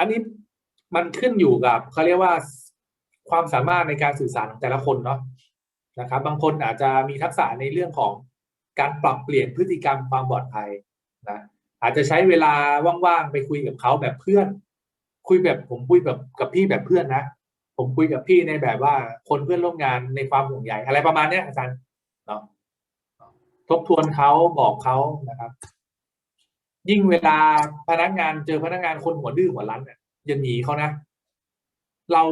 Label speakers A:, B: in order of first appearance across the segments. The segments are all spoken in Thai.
A: อันนี้มันขึ้นอยู่กับเขาเรียกว่าความสามารถในการสื่อสารของแต่ละคนเนาะนะครับ บางคนอาจจะมีทักษะในเรื่องของการปรับเปลี่ยนพฤติกรรมความปลอดภัยนะอาจจะใช้เวลาว่างๆไปคุยกับเขาแบบเพื่อน คุยแบบผมคุยแบบกับพี่แบบเพื่อนนะผมคุยกับพี่ในแบบว่าคนเพื่อนร่วมงานในความห่วงใยอะไรประมาณเนี้ยอาจารย์เนาะทบทวนเขาบอกเขานะครับ ยิ่งเวลาพนักงานเจอพนักงานคนหัวดื้อหัวรั้นเนี่ยอย่าหนีเขานะ เรา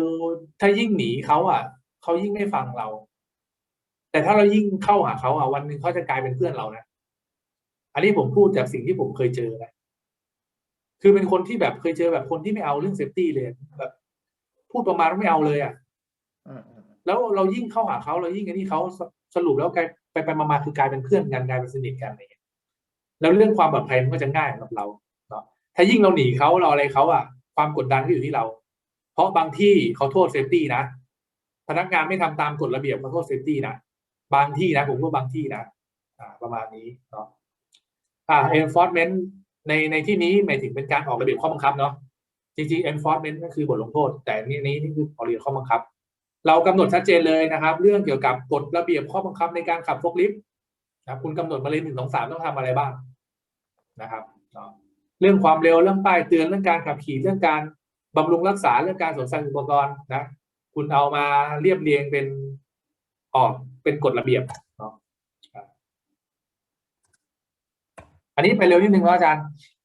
A: ถ้ายิ่งหนีเขาอะเขายิ่งไม่ฟังเรา แต่ถ้าเรายิ่งเข้าหาเขาอะวันหนึ่งเขาจะกลายเป็นเพื่อนเรานะอันนี้ผมพูดจากสิ่งที่ผมเคยเจอนะคือเป็นคนที่แบบเคยเจอแบบคนที่ไม่เอาเรื่องเซฟตี้เลยแบบพูดประมาณว่าไม่เอาเลยอะ
B: อืมอืม
A: แล้วเรายิ่งเข้าหาเขาเรายิ่งอันนี้เขาสสรุปแล้วกลายไปไปมาๆคือกลายเป็นเพื่อนกันกลายเป็นสนิทกันอะไรอย่างเงี้ย แล้วเรื่องความปลอดภัยมันก็จะง่ายสำหรับเราเนาะถ้ายิ่งเราหนีเขาเราอะไรเขาอะ ความกดดันก็อยู่ที่เรา เพราะบางที่เขาโทษเซฟตี้นะพนักงานไม่ทำตามกฎระเบียบเขาโทษเซฟตี้นะบางที่นะผมว่าบางที่นะอ่า ประมาณนี้เนาะอ่า enforcement ในในที่นี้หมายถึงเป็นการออกระเบียบข้อบังคับเนาะจริงๆ enforcement ก็คือบทลงโทษ แต่นี่นี่นี่คือออกระเบียบข้อบังคับ เรากำหนดชัดเจนเลยนะครับ เรื่องเกี่ยวกับกฎระเบียบข้อบังคับในการขับฟกลิฟต์ นะครับคุณกำหนดมาเลยหนึ่งสองสามต้องทำอะไรบ้างนะครับเนาะเรื่องความเร็วเรื่องป้ายเตือนเรื่องการขับขี่เรื่องการบำรุงรักษาเรื่องการสวมใส่อุปกรณ์นะ คุณเอามาเรียบเรียงเป็นออกเป็นกฎระเบียบเนาะอ่าอันนี้ไปเร็วนิดนึงนะอาจารย์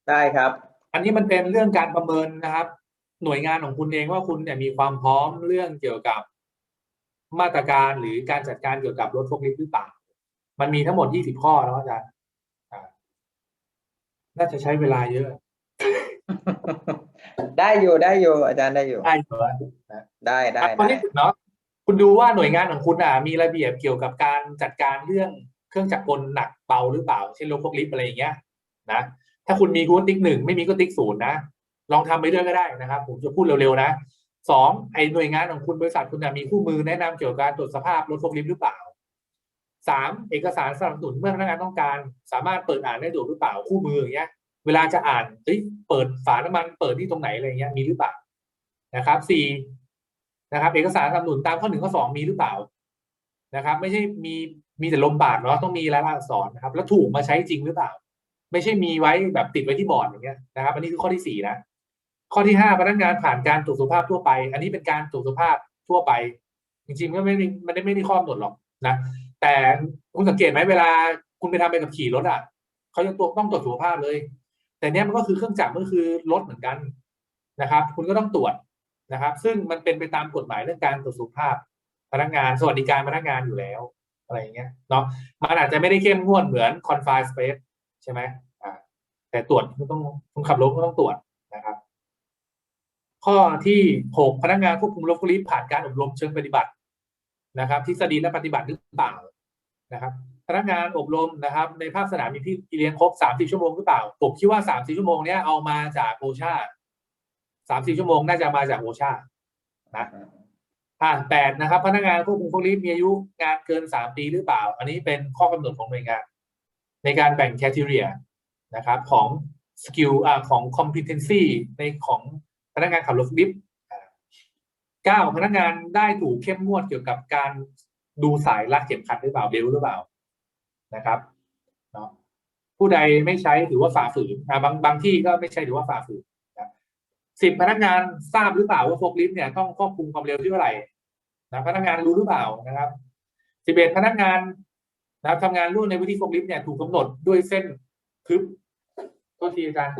B: ได้ครับ
A: อันนี้มันเป็นเรื่องการประเมินนะครับ หน่วยงานของคุณเองว่าคุณเนี่ยมีความพร้อมเรื่องเกี่ยวกับมาตรการหรือการจัดการเกี่ยวกับรถฟกลิฟต์หรือเปล่า มันมีทั้งหมด20ข้อแล้วอาจารย์อ่าน่าจะใช้เวลาเยอะ
B: ได้อยู่ได้อยู่ อาจารย์ได้อยู่
A: ได้เหรอ
B: ได้ได้
A: อะข้อ
B: ได้
A: ที่หนึ่งเนาะคุณดูว่าหน่วยงานของคุณอะมีระเบียบเกี่ยวกับการจัดการเรื่องเครื่องจักรกลหนักเบาหรือเปล่า เช่นรถฟกลิฟต์อะไรอย่างเงี้ยนะถ้าคุณมีคุณก็ติ๊กหนึ่งไม่มีก็ติ๊กศูนย์นะลองทำไปเรื่อยก็ได้นะครับ ผมจะพูดเร็วๆนะสองไอหน่วยงานของคุณบริษัทคุณน่ะมีคู่มือแนะนำเกี่ยวกับการตรวจสภาพรถฟกลิฟต์หรือเปล่า สามเอกสารสนับสนุนเมื่อพนักงานต้องการ สามารถเปิดอ่านได้ถูกหรือเปล่าคู่มืออย่างเงี้ย เวลาจะอ่านเฮ้ยเปิดฝาน้ำมันเปิดที่ตรงไหนอะไรเงี้ยมีหรือเปล่านะครับสี่นะครับ เอกสารสนับสนุนตามข้อหนึ่งข้อสองมีหรือเปล่านะครับ ไม่ใช่มีมีแต่ลมปากเนาะต้องมีรายลักษณ์อักษรนะครับ แล้วถูกมาใช้จริงหรือเปล่า ไม่ใช่มีไว้แบบติดไว้ที่บอร์ดอย่างเงี้ยนะครับ อันนี้คือข้อที่สี่นะข้อที่ห้าพนักงานผ่านการตรวจสุขภาพทั่วไป อันนี้เป็นการตรวจสุขภาพทั่วไป จริงๆก็ไม่ได้มันไม่ได้ข้อกำหนดหรอกนะ แต่คุณสังเกตไหมเวลาคุณไปทำไปกับขี่รถอะเขาจะตัวต้องตรวจสุขภาพเลย แต่เนี้ยมันก็คือเครื่องจักรมันก็คือรถเหมือนกันนะครับ คุณก็ต้องตรวจนะครับ ซึ่งมันเป็นไปตามกฎหมายเรื่องการตรวจสุขภาพพนักงาน สวัสดิการพนักงานอยู่แล้วอะไรอย่างเงี้ยเนาะมันอาจจะไม่ได้เข้มงวดเหมือน confine space ใช่ไหมอ่าแต่ตรวจคุณต้องคุณขับรถก็ต้องตรวจนะครับ ข้อที่หกพนักงานควบคุมรถฟลิผ่านการอบรมเชิงปฏิบัตินะครับทฤษฎีและปฏิบัติหรือเปล่า นะครับพนักงานอบรมนะครับ ในภาคสนามมีพี่เลี้ยงครบสามสี่ชั่วโมงหรือเปล่า ผมคิดว่าสามสี่ชั่วโมงเนี้ยเอามาจากโอชาสามสี่ชั่วโมงน่าจะมาจากโอชานะอ่าแปดนะครับ พนักงานควบคุมพวกนี้มีอายุงานเกินสามปีหรือเปล่า อันนี้เป็นข้อกำหนดของหน่วยงาน ในการแบ่งแคทีเรียนะครับ ของสกิลอ่าของ competency ในของพนักงานขับรถลิฟต์เก้าพนักงานได้ถูกเข้มงวดเกี่ยวกับการ ดูสายรัดเข็มขัดหรือเปล่าเบลหรือเปล่านะครับเนาะผู้ใดไม่ใช้ถือว่าฝ่าฝืนอ่าบางบางที่ก็ไม่ใช่ถือว่าฝ่าฝืนนะสิบพนักงานทราบหรือเปล่าว่าโฟกลิฟต์เนี่ยต้องควบคุมความเร็วที่เท่าไหร่นะพนักงานรู้หรือเปล่านะครับสิบเอ็ดพนักงานนะครับทำงานร่วมในวิธีโฟกลิฟต์เนี่ยถูกกำหนดด้วยเส้นทึบโทษทีอาจารย์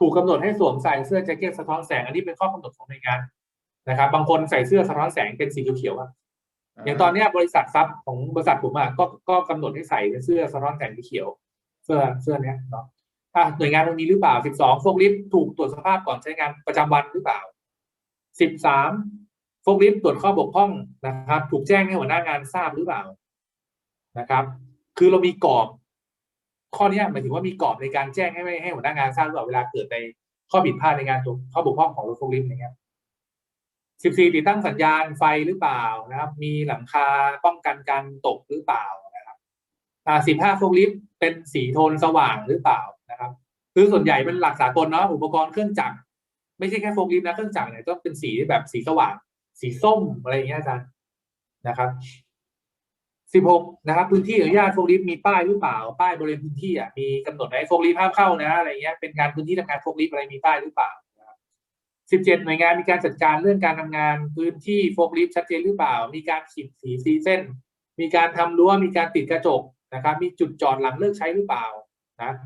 A: ถูกกำหนดให้สวมใส่เสื้อแจ็คเก็ตสะท้อนแสงอันนี้เป็นข้อกำหนดของหน่วยงานนะครับ บางคนใส่เสื้อสะท้อนแสงเป็นสีเขียวๆ อย่างตอนนี้บริษัทซับของบริษัทผมอะก็ก็กำหนดให้ใส่เสื้อสะท้อนแสงสีเขียว เสื้อเสื้อเนี้ยเนาะอะหน่วยงานตรงนี้หรือเปล่าสิบสองโฟกลิฟต์ถูกตรวจสภาพก่อนใช้งานประจำวันหรือเปล่าสิบสามโฟกลิฟต์ตรวจข้อบกพร่องนะครับ ถูกแจ้งให้หัวหน้างานทราบหรือเปล่านะครับ คือเรามีกรอบ ข้อเนี้ยหมายถึงว่ามีกรอบในการแจ้งให้ให้หัวหน้างานทราบหรือเปล่าเวลาเกิดในข้อผิดพลาดในงานตรวจข้อบกพร่องของรถโฟกลิฟต์อย่างเงี้ย สิบสี่ติดตั้งสัญญาณไฟหรือเปล่านะครับ มีหลังคาป้องกันการตกหรือเปล่านะครับอ่าสิบห้าโฟกลิฟต์เป็นสีโทนสว่างหรือเปล่านะครับ คือส่วนใหญ่เป็นหลักสากลเนาะอุปกรณ์เครื่องจักรไม่ใช่แค่โฟล์ลิฟต์นะเครื่องจักรเนี่ยต้องเป็นสีแบบสีสว่าง สีส้มอะไรอย่างเงี้ยอาจารย์นะครับสิบหกนะครับพื้นที่อนุญาตโฟล์ลิฟต์มีป้ายหรือเปล่าป้ายบริเวณพื้นที่อะมีกำหนดไหมโฟล์ลิฟต์ห้ามเข้านะอะไรเงี้ยเป็นงานพื้นที่ทำงานโฟล์ลิฟต์อะไรมีป้ายหรือเปล่า นะครับสิบเจ็ดหน่วยงานมีการจัดการเรื่องการทำงานพื้นที่โฟล์ลิฟชัดเจนหรือเปล่า มีการขีดสีสีเส้น มีการทำรั้วมีการติดกระจกนะครับ มีจุดจอดหลังเลิกใช้หรือเปล่านะ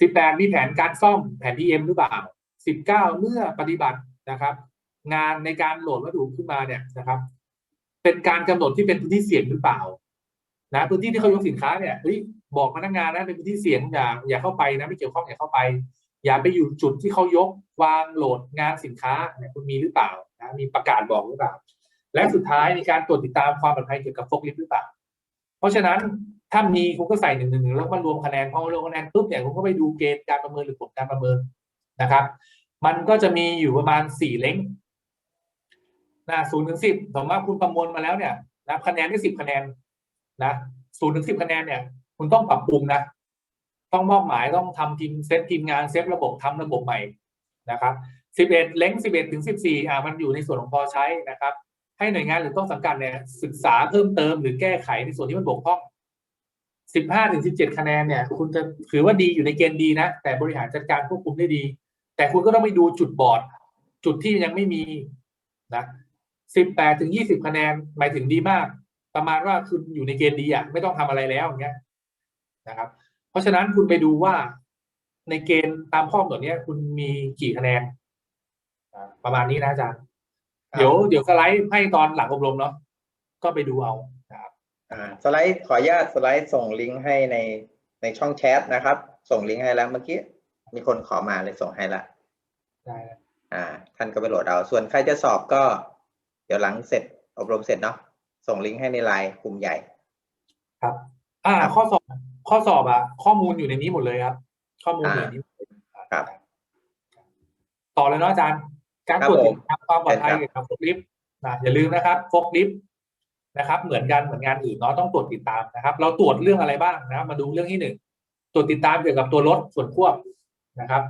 A: สิบแปดมีแผนการซ่อมแผน PM หรือเปล่าสิบเก้าเมื่อปฏิบัตินะครับ งานในการโหลดวัตถุขึ้นมาเนี่ยนะครับ เป็นการกำหนดที่เป็นพื้นที่เสี่ยงหรือเปล่านะพื้นที่ที่เขายกสินค้าเนี่ยเฮ้ยบอกพนักงานนะเป็นพื้นที่เสี่ยงอย่าอย่าเข้าไปนะไม่เกี่ยวข้องอย่าเข้าไป อย่าไปอยู่จุดที่เขายกวางโหลดงานสินค้าเนี่ยคุณมีหรือเปล่านะมีประกาศบอกหรือเปล่า และสุดท้ายมีการตรวจติดตามความปลอดภัยเกี่ยวกับโฟกลิฟหรือเปล่า เพราะฉะนั้นถ้ามีคุณก็ใส่หนึ่งหนึ่งแล้วมารวมคะแนนพอรวมคะแนนปุ๊บเนี่ยคุณก็ไปดูเกณฑ์การประเมินหรือผลการประเมินนะครับ มันก็จะมีอยู่ประมาณสี่เล้งนะศูนย์ถึงสิบสมมติว่าคุณประมวลมาแล้วเนี่ยนะคะแนนได้สิบคะแนนนะศูนย์ถึงสิบคะแนนเนี่ย คุณต้องปรับปรุงนะ ต้องมอบหมายต้องทำทีมเซตทีมงานเซตระบบทำระบบใหม่นะครับสิบเอ็ดเล้งสิบเอ็ดถึงสิบสี่อ่ามันอยู่ในส่วนของพอใช้นะครับ ให้หน่วยงานหรือต้องสังกัดเนี่ยศึกษาเพิ่มเติมหรือแก้ไขในส่วนที่มันบกพร่องสิบห้าถึงสิบเจ็ดคะแนนเนี่ยคุณจะถือว่าดีอยู่ในเกณฑ์ดีนะ แต่บริหารจัดการควบคุมได้ดี แต่คุณก็ต้องไปดูจุดบอด จุดที่ยังไม่มีนะสิบแปดถึงยี่สิบคะแนนหมายถึงดีมาก ประมาณว่าคุณอยู่ในเกณฑ์ดีอะไม่ต้องทำอะไรแล้วอย่างเงี้ยนะครับ เพราะฉะนั้นคุณไปดูว่าในเกณฑ์ตามข้อกำหนดเนี้ย คุณมีกี่คะแนนอ่าประมาณนี้นะอาจารย์
B: ครับ
A: เดี๋ยวเดี๋ยวสไลด์ให้ตอนหลังอบรมเนาะก็ไปดูเอานะครับ
B: อ่าสไลด์ขออนุญาตสไลด์ส่งลิงก์ให้ในในช่องแชทนะครับ ส่งลิงก์ให้แล้วเมื่อกี้มีคนขอมาเลยส่งให้ละ
A: ได้นะ
B: อ่า ท่านก็ไปโหลดเอา ส่วนใครจะสอบก็ เดี๋ยวหลังเสร็จอบรมเสร็จเนาะส่งลิงก์ให้ในไลน์กลุ่มใหญ่
A: ครับ อ่า ข้อสอบ ข้อสอบอะข้อมูลอยู่ในนี้หมดเลยครับ ข้อมูลอยู่ในนี้หมดเลย
B: ครับ
A: ต่อเลยเนาะอาจารย์ การ
B: ครับ
A: ตรวจ
B: ผม
A: ติดตามความปลอดภัย
B: เชิญครับ
A: เกี่ยวกับโฟกลิฟต์นะอย่าลืมนะครับโฟกลิฟต์นะครับ เหมือนกันเหมือนงานอื่นเนาะต้องตรวจติดตามนะครับ เราตรวจเรื่องอะไรบ้างนะครับ มาดูเรื่องที่หนึ่งตรวจติดตามเกี่ยวกับตัวรถส่วนควบนะครับ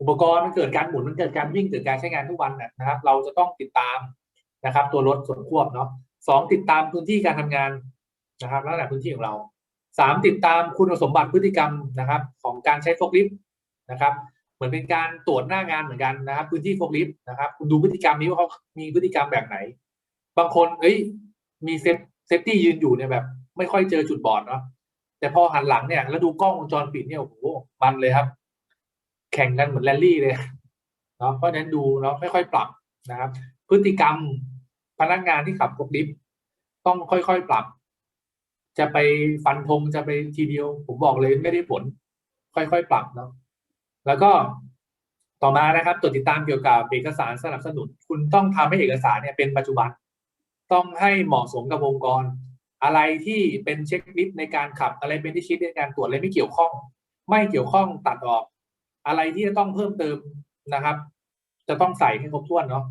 A: อุปกรณ์มันเกิดการหมุนมันเกิดการวิ่งเกิดการใช้งานทุกวันน่ะนะครับ เราจะต้องติดตามนะครับ ตัวรถส่วนควบเนาะสองติดตามพื้นที่การทำงานนะครับลักษณะพื้นที่ของเรา สามติดตามคุณสมบัติพฤติกรรมนะครับ ของการใช้โฟกลิฟต์นะครับ เหมือนเป็นการตรวจหน้างานเหมือนกันนะครับพื้นที่โฟกลิฟต์นะครับ คุณดูพฤติกรรมนี้ว่าเขามีพฤติกรรมแบบไหน บางคนเอ้ยมีเซฟเซฟตี้ยืนอยู่เนี่ยแบบ ไม่ค่อยเจอจุดบอดเนาะแต่พอหันหลังเนี่ย แล้วดูกล้องวงจรปิดเนี่ยโอ้โหมันเลยครับ แข่งกันเหมือนแรลลี่เลยเนาะเพราะนั้นดูแล้วค่อยๆปรับนะครับ พฤติกรรมพนักงานที่ขับโฟกลิฟต์ต้องค่อยๆปรับ จะไปฟันธงจะไปทีเดียว ผมบอกเลยไม่ได้ผล ค่อยๆปรับเนาะแล้วก็ต่อมานะครับตรวจติดตามเกี่ยวกับเอกสารสนับสนุน คุณต้องทำให้เอกสารเนี่ยเป็นปัจจุบัน ต้องให้เหมาะสมกับองค์กร อะไรที่เป็นเช็คลิสต์ในการขับ อะไรเป็นที่ชิดในการตรวจอะไรไม่เกี่ยวข้อง ไม่เกี่ยวข้องตัดออก อะไรที่จะต้องเพิ่มเติมนะครับ จะต้องใส่ให้ครบถ้วนเนาะ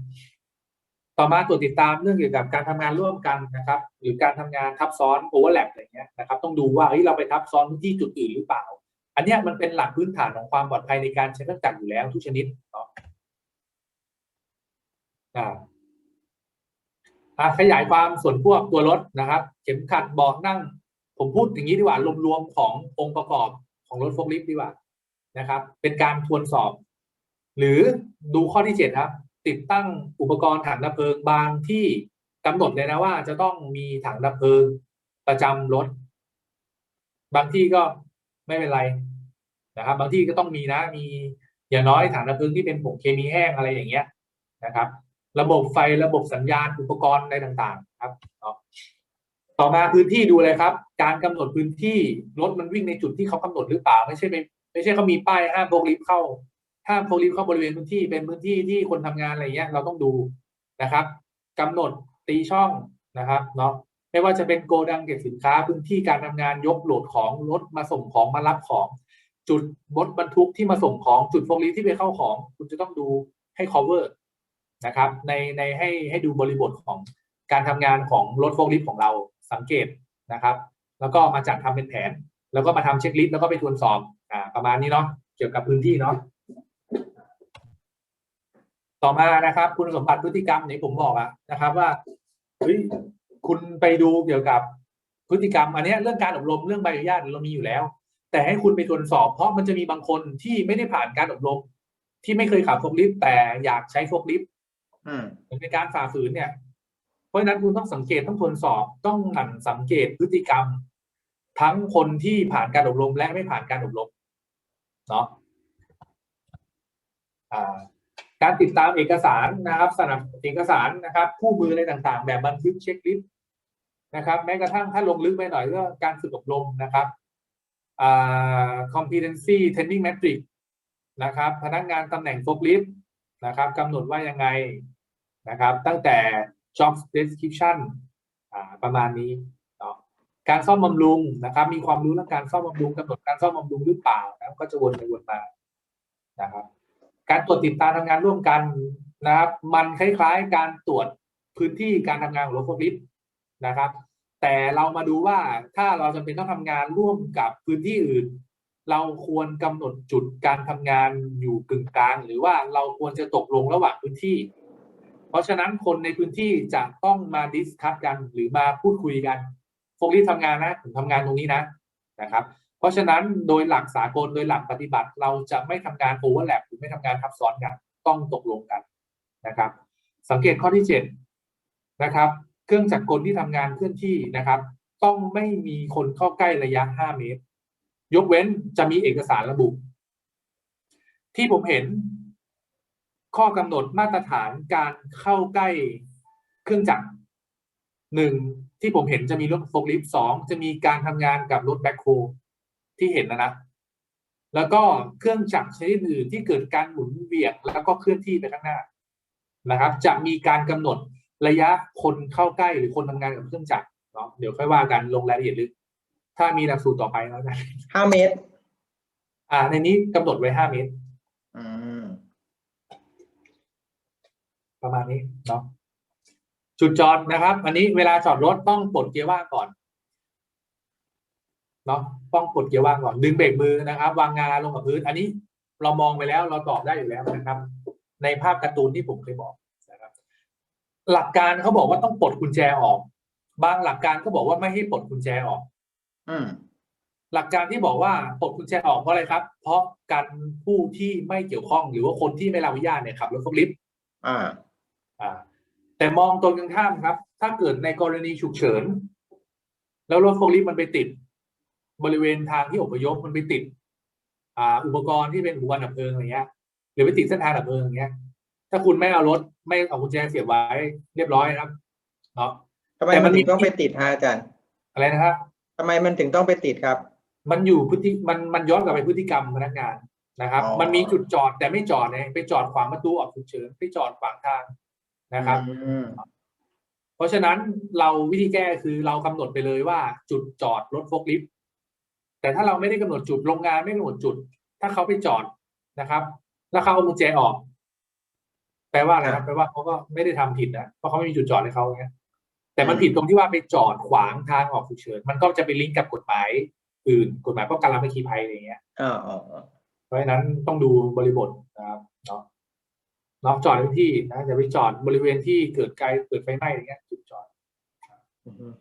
A: ต่อมาตรวจติดตามเรื่องเกี่ยวกับการทำงานร่วมกันนะครับ หรือการทำงานทับซ้อนโอเวอร์แลปอะไรเงี้ยนะครับ ต้องดูว่าเฮ้ยเราไปทับซ้อนที่จุดอื่นหรือเปล่า อันเนี้ยมันเป็นหลักพื้นฐานของความปลอดภัยในการใช้เครื่องจักรอยู่แล้วทุกชนิดเนาะอ่าอะขยายความส่วนพวกตัวรถนะครับ เข็มขัดเบาะนั่ง ผมพูดอย่างนี้ดีกว่ารวมๆขององค์ประกอบของรถโฟล์คลิฟต์ดีกว่านะครับ เป็นการทวนสอบ หรือดูข้อที่เจ็ดครับ ติดตั้งอุปกรณ์ถังดับเพลิงบางที่กำหนดเลยนะว่าจะต้องมีถังดับเพลิงประจำรถ บางที่ก็ไม่เป็นไรนะครับ บางที่ก็ต้องมีนะ มีอย่างน้อยถังดับเพลิงที่เป็นผงเคมีแห้งอะไรอย่างเงี้ยนะครับ ระบบไฟระบบสัญญาณอุปกรณ์อะไรต่างๆ ครับต่อมาพื้นที่ดูเลยครับ การกำหนดพื้นที่รถมันวิ่งในจุดที่เขากำหนดหรือเปล่า ไม่ใช่ไปไม่ใช่เขามีป้ายห้ามโฟกลิฟต์เข้า ห้ามโฟลิฟเข้าบริเวณพื้นที่เป็นพื้นที่ที่คนทำงานอะไรเงี้ยเราต้องดูนะครับกำหนดตีช่องนะครับเนาะไม่ว่าจะเป็นโกดังเก็บสินค้าพื้นที่การทำงานยกโหลดของรถมาส่งของมารับของ จุดรถบรรทุกที่มาส่งของจุดโฟลิฟที่ไปเข้าของ คุณจะต้องดูให้ cover นะครับ ในในให้ให้ดูบริบทของการทำงานของรถโฟลิฟของเราสังเกตนะครับ แล้วก็มาจัดทำเป็นแผน แล้วก็มาทำเช็คลิสต์แล้วก็ไปทวนสอบอ่าประมาณนี้เนาะเกี่ยวกับพื้นที่เนาะ ต่อมานะครับ คุณสมบัติพฤติกรรมอย่างที่ผมบอกอะนะครับ ว่าเฮ้ยคุณไปดูเกี่ยวกับพฤติกรรมอันเนี้ยเรื่องการอบรมเรื่องใบอนุญาตเรามีอยู่แล้ว แต่ให้คุณไปตรวจสอบเพราะมันจะมีบางคนที่ไม่ได้ผ่านการอบรม ที่ไม่เคยขับโฟล์ลิฟต์แต่อยากใช้โฟล์ลิฟต์
B: อืม
A: ในการฝ่าฝืนเนี่ย เพราะฉะนั้นคุณต้องสังเกตต้องทวนสอบต้องหมั่นสังเกตพฤติกรรม ทั้งคนที่ผ่านการอบรมและไม่ผ่านการอบรมเนาะอ่า การติดตามเอกสารนะครับ สนับเอกสารนะครับคู่มืออะไรต่างๆ แบบบันทึกเช็คลิสต์นะครับ แม้กระทั่งถ้าลงลึกไปหน่อยก็การฝึกอบรมนะครับอ่า competency training matrix นะครับ พนักงานตำแหน่งโฟกลิฟต์นะครับกำหนดว่ายังไงนะครับ ตั้งแต่ job description ประมาณนี้เนาะการซ่อมบำรุงนะครับ มีความรู้เรื่องการซ่อมบำรุงกำหนดการซ่อมบำรุงหรือเปล่านะก็จะวนไปวนมานะครับ การตรวจติดตามทำงานร่วมกันนะครับ มันคล้ายๆ การตรวจพื้นที่การทำงานของรถโฟล์ลิฟต์นะครับ แต่เรามาดูว่าถ้าเราจำเป็นต้องทำงานร่วมกับพื้นที่อื่น เราควรกำหนดจุดการทำงานอยู่กึ่งกลาง หรือว่าเราควรจะตกลงระหว่างพื้นที่ เพราะฉะนั้นคนในพื้นที่จะต้องมาดิสคัสกันหรือมาพูดคุยกันโฟล์ลิฟต์ทำงานนะผมทำงานตรงนี้นะนะครับ ราะฉะนั้นโดยหลักสากลโดยหลักปฏิบัติ เราจะไม่ทำงานโอเวอร์แลปหรือไม่ทำงานทับซ้อนกัน ต้องตกลงกันนะครับ สังเกตข้อที่เจ็ดนะครับ เครื่องจักรกลที่ทำงานเคลื่อนที่นะครับ ต้องไม่มีคนเข้าใกล้ระยะ 5 เมตร ยกเว้นจะมีเอกสารระบุ ที่ผมเห็นข้อกำหนดมาตรฐานการเข้าใกล้เครื่องจักรหนึ่งที่ผมเห็นจะมีรถโฟล์ลิฟต์สองจะมีการทำงานกับรถแบ็คโฮ ที่เห็นนะนะ แล้วก็เครื่องจักรชนิดอื่นที่เกิดการหมุนเวียงแล้วก็เคลื่อนที่ไปข้างหน้านะครับ จะมีการกำหนดระยะคนเข้าใกล้หรือคนทำงานกับเครื่องจักรเนาะเดี๋ยวค่อยว่ากันลงรายละเอียดลึก ถ้ามีหลักสูตรต่อไปแล้วนะ
B: ห้าเมตร
A: อ่า ในนี้กำหนดไว้ห้าเมตร
B: อืม
A: ประมาณนี้เนาะจุดจอดนะครับ อันนี้เวลาจอดรถต้องปลดเกียร์ว่างก่อน เนาะต้องปลดเกียร์ว่างก่อนดึงเบรกมือนะครับ วางงาลงกับพื้น อันนี้เรามองไปแล้วเราตอบได้อยู่แล้วนะครับ ในภาพการ์ตูนที่ผมเคยบอกนะครับ หลักการเขาบอกว่าต้องปลดกุญแจออก บางหลักการก็บอกว่าไม่ให้ปลดกุญแจออก
B: อืม
A: หลักการที่บอกว่าปลดกุญแจออกเพราะอะไรครับ เพราะกันผู้ที่ไม่เกี่ยวข้องหรือว่าคนที่ไม่รับอนุญาตเนี่ยขับรถฟลิป
B: อ่า
A: อ่า แต่มองตรงกันข้ามครับ ถ้าเกิดในกรณีฉุกเฉิน แล้วรถโฟล์ลิฟต์มันไปติด บริเวณทางที่อพยพมันไปติด อ่า อุปกรณ์ที่เป็นอุปกรณ์ดับเพลิงอะไรเงี้ยหรือไปติดเส้นทางดับเพลิงอย่างเงี้ย ถ้าคุณไม่เอารถไม่เอากุญแจเสียบไว้เรียบร้อยนะครับเนาะ
B: ทำไม
A: แต่มั
B: มัน
A: นมี
B: ถึงต้องไปติดฮะอาจารย์
A: อะไรนะครับ
B: ทำไมมันถึงต้องไปติดครับ
A: มันอยู่พฤติมันมันย้อนกลับไปพฤติกรรมพนักงานนะครับ
B: อ๋อ
A: มันมีจุดจอดแต่ไม่จอดเนี่ยไปจอดขวางประตูออกฉุกเฉินไปจอดขวางทางนะครับ
B: อืม
A: เพราะฉะนั้นเราวิธีแก้คือเรากำหนดไปเลยว่าจุดจอดรถโฟล์ลิฟต์ แต่ถ้าเราไม่ได้กำหนดจุดโรงงานไม่กำหนดจุด ถ้าเขาไปจอดนะครับ แล้วเขาเอากุญแจออก แปลว่าอะไรครับแปลว่าเขาก็ไม่ได้ทำผิดนะเพราะเขาไม่มีจุดจอดให้เขาไงแต่มันผิดตรงที่ว่าไปจอดขวางทางออกฉุกเฉินมันก็จะไปลิงก์กับกฎหมายอื่นกฎหมายป้องกันและไม่คีภัยอะไรอย่างเงี้ย
B: อ่าอ่าอ่า
A: เพราะฉะนั้นต้องดูบริบทนะครับเนาะเนาะจอดในที่นะอย่าไปจอดบริเวณที่เกิดไกลเกิดไฟไหม้อะไรเงี้ยจุดจอด
B: อืม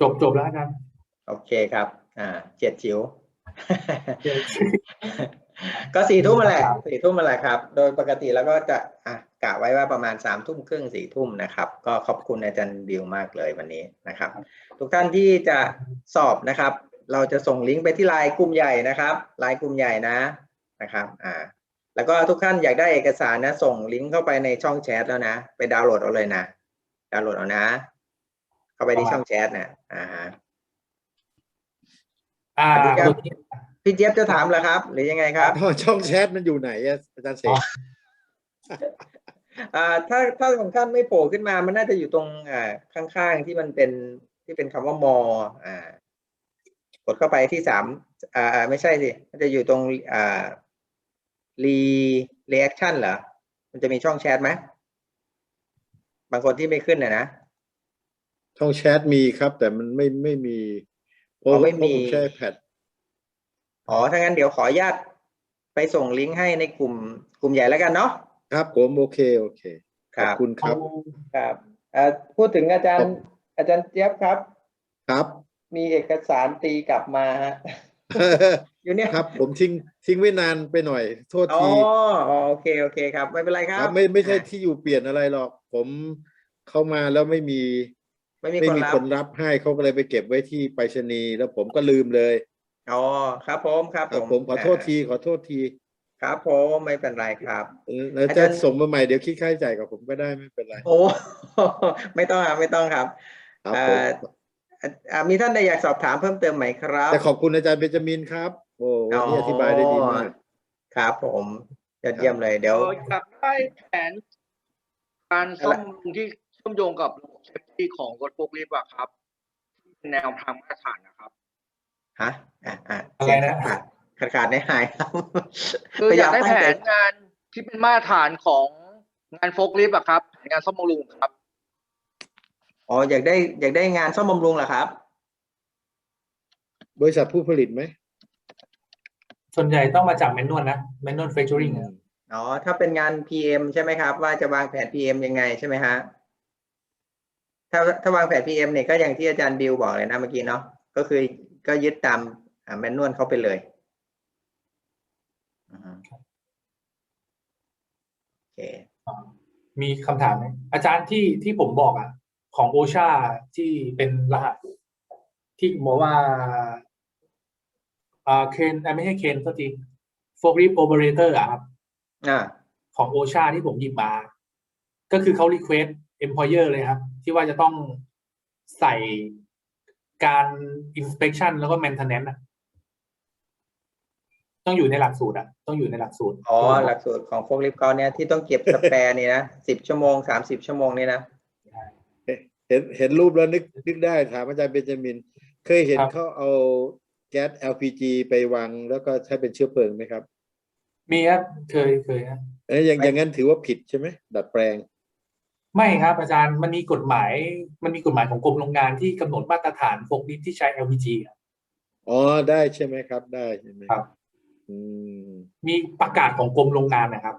A: จบจบแล้วอาจารย์
B: โอเคครับ อ่าเจ็ดจิ๋วก็สี่ทุ่มมาแหละสี่ทุ่มมาแหละครับ โดยปกติแล้วก็จะอะกะไว้ว่าประมาณสามทุ่มครึ่งสี่ทุ่มนะครับ ก็ขอบคุณอาจารย์บิวมากเลยวันนี้นะครับ ทุกท่านที่จะสอบนะครับ เราจะส่งลิงก์ไปที่ไลน์กลุ่มใหญ่นะครับไลน์กลุ่มใหญ่นะนะครับ อ่า แล้วก็ทุกท่านอยากได้เอกสารนะ ส่งลิงก์เข้าไปในช่องแชทแล้วนะ ไปดาวน์โหลดเอาเลยนะ ดาวน์โหลดเอานะ เข้าไปที่ช่องแชทนะอ่าฮะ
A: อ่า
B: สวัสดีครับ
A: ตัวนี้
B: พี่เจี๊ยบจะถามเหรอครับ หรือยังไงครับ
C: อ๋อช่องแชทมันอยู่ไหนอะอาจารย์เสก
B: อ่าถ้าถ้าของท่านไม่โผล่ขึ้นมา มันน่าจะอยู่ตรงอ่าข้างๆที่มันเป็นที่เป็นคำว่ามออ่ากดเข้าไปที่สามอ่าอ่าไม่ใช่สิ มันจะอยู่ตรงอ่ารีรีแอคชั่นเหรอ มันจะมีช่องแชทไหมบางคนที่ไม่ขึ้นนะนะ
C: ช่องแชทมีครับ แต่มันไม่ไม่มี เพราะ
B: อ๋อไม่มี
C: เพราะผใช้แพด
B: อ๋อถ้างั้นเดี๋ยวขออนุญาตไปส่งลิงก์ให้ในกลุ่ม กลุ่มใหญ่แล้วกันเนาะ
C: ครับผมโอเคโอเค
B: ค
C: ขอบ
B: รับ
C: คุณครับ
B: ครับเอ่อพูดถึงอาจาร
C: ครั
B: ย์
C: บ
B: อาจารย์เจี๊ยบครับ
C: ครับ
B: มีเอกสารตีกลับมาฮะอยู่เนี่ย
C: ครับ ผมทิ้งทิ้งไว้นานไปหน่อย โทษ
B: อ๋อ
C: ที
B: อ๋อโอเคโอเคครับ ไม่เป็นไรค
C: ค
B: รั
C: รั
B: บบ
C: ไม่ไม่ใช่
B: อะ
C: ที่อยู่เปลี่ยนอะไรหรอก ผมเข้ามาแล้วไม่มี
B: ไม่มี
C: ไม่
B: คน
C: มี
B: รับ
C: คนรับให้เขาก็เลยไปเก็บไว้ที่ไปรษณีย์แล้วผมก็ลืมเลย
B: อ๋อครับผมครับ
C: ครับ
B: ผม
C: ผมขอโทษทีขอโทษที
B: ครับผมไม่เป็นไรครับ
C: เออแล้ว
B: อา
C: จะ
B: จารย์
C: ส่งมาใหม่เดี๋ยวคิดค่าใช้จ่ายกับผมก็ได้ไม่เป็นไร
B: โอ้ ไม่ต้องครับไม่ต้องครับ
C: ครับ
B: เอ่
C: ผม
B: ออะอะมีท่านใดอยากสอบถามเพิ่มเติมไหมครับ
C: แต่ขอบคุณอาจารย์เบนจามินครับ โอ้วันนี้อธิบายได้ดีมาก
B: ครับผมยอดเยี่ยมเลยเดี๋ยว
D: เอออยากได้แผนการซ่อมบำรุงที่เชื่อมโยงกับระบบเซฟตี้ของรถโฟล์คลิฟต์อะครับเป็นแนวทางมาตรฐานนะครับ
B: ฮะ อะอะ
A: อะไรนะ
B: ขาดขาดขาดในหายครับ
D: คืออยากได้
B: พ
D: แผ
B: ตั้งใจ
D: นงานที่เป็นมาตรฐานของงานโฟล์คลิฟต์อะครับแผนงานซ่อมบำรุงครับ
B: อ๋อ อยากได้ อยากได้งานซ่อมบำรุงเหรอครับ
C: บริษัทผู้ผลิตไหม
A: ส่วนใหญ่ต้องมาจากแมนนวลนะแมนนวลเฟ c เจอริง
B: อ๋อ ถ้าเป็นงาน PM ใช่ไหมครับ ว่าจะวางแผน PM ยังไงใช่ไหมฮะ ถ้าถ้าวางแผน PM เนี่ยก็อย่างที่อาจารย์บิวบอกเลยนะเมื่อกี้เนาะก็คือก็ยึดตามแมนนวลเข้าไปเลยอือฮึโอเค
A: มีคำถามไหมอาจารย์ที่ที่ผมบอกอะ ของโอชาที่เป็นรหัส ที่บอกว่าอ่าเคนไม่ใช่เคนก็ทีโฟกริปโอเปอเรเตอร์อะครับ
B: อ่า
A: ของโอชาที่ผมหยิบมา ก็คือเขา request employer เลยครับ ที่ว่าจะต้องใส่การ inspection แล้วก็ maintenance อะต้องอยู่ในหลักสูตรอะต้องอยู่ในหลักสูตร
B: อ๋อหลักสูตรของโฟกลิฟต์เขาเนี่ยที่ต้องเก็บสแปร์นี่นะสิบชั่วโมงสามสิบชั่วโมงนี่นะ
C: เห็นเห็นรูปแล้วนึกนึกได้ถามอาจารย์เบนจามิน เคยเห็น
A: ครับ
C: เขาเอาแก๊ส LPG ไปวางแล้วก็ใช้เป็นเชื้อเพลิงไหมครับ
A: มีครับ เคยเคยครับ
C: เอ้ยอย่างอย่างนั้นถือว่าผิดใช่ไหมดัดแปลง
A: ไม่ครับอาจารย์มันมีกฎหมาย มันมีกฎหมายของกรมโรงงานที่กำหนดมาตรฐานโฟกลิฟที่ใช้ LPG ครับ
C: อ๋อได้ใช่ไหมครับ ได้ใช่ไหม
A: ครับ
C: อืม
A: มีประกาศของกรมโรงงานนะครับ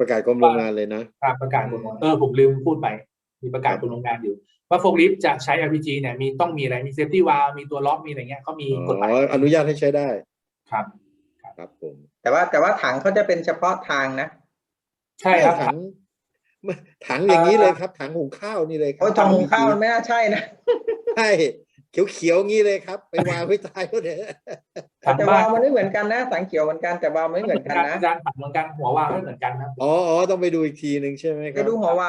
C: ประกาศกรมโรงงานเลยนะ
A: ครับประกาศกรมโรงงานเออผมลืมพูดไป มีประกาศกรมโรงงานอยู่ ว่าโฟกลิฟจะใช้ LPG เนี่ยมีต้องมีอะไรมีเซฟตี้วาลมีตัวล็อกมีอะไรเงี้ยเขามี
C: อ๋
A: กฎหมาย
C: ออนุญาตให้ใช้ได้
A: ครับ
C: ครับผม
B: แต่ว่าแต่ว่าถังเขาจะเป็นเฉพาะทางนะ
A: ใช่ครับ
C: ถัง ถังอย่างนี้เลยครับ ถังหุงข้าวนี่เลยครั
B: โอ้ยถังหุงข้าวมันไม่น่าใช่นะ
C: ใช่เขียวเขียวๆงี้เลยครับ ไปวางไว้ท้ายรถเนี่ย
A: ถัง
B: แต่
A: บ้า
B: วานล์วมันไม่เหมือนกันนะสังเขียวเหมือนกันแต่วาล์วไม่เหมือนกันนะ
A: อาจารย์ถังเหมือนกันหัววาล์วไม่เหมือนกันครับ
C: อ๋ออ๋อต้องไปดูอีกทีหนึ่งใช่ไหมค
B: ไป
C: รับ
B: ดูหัววาล์ว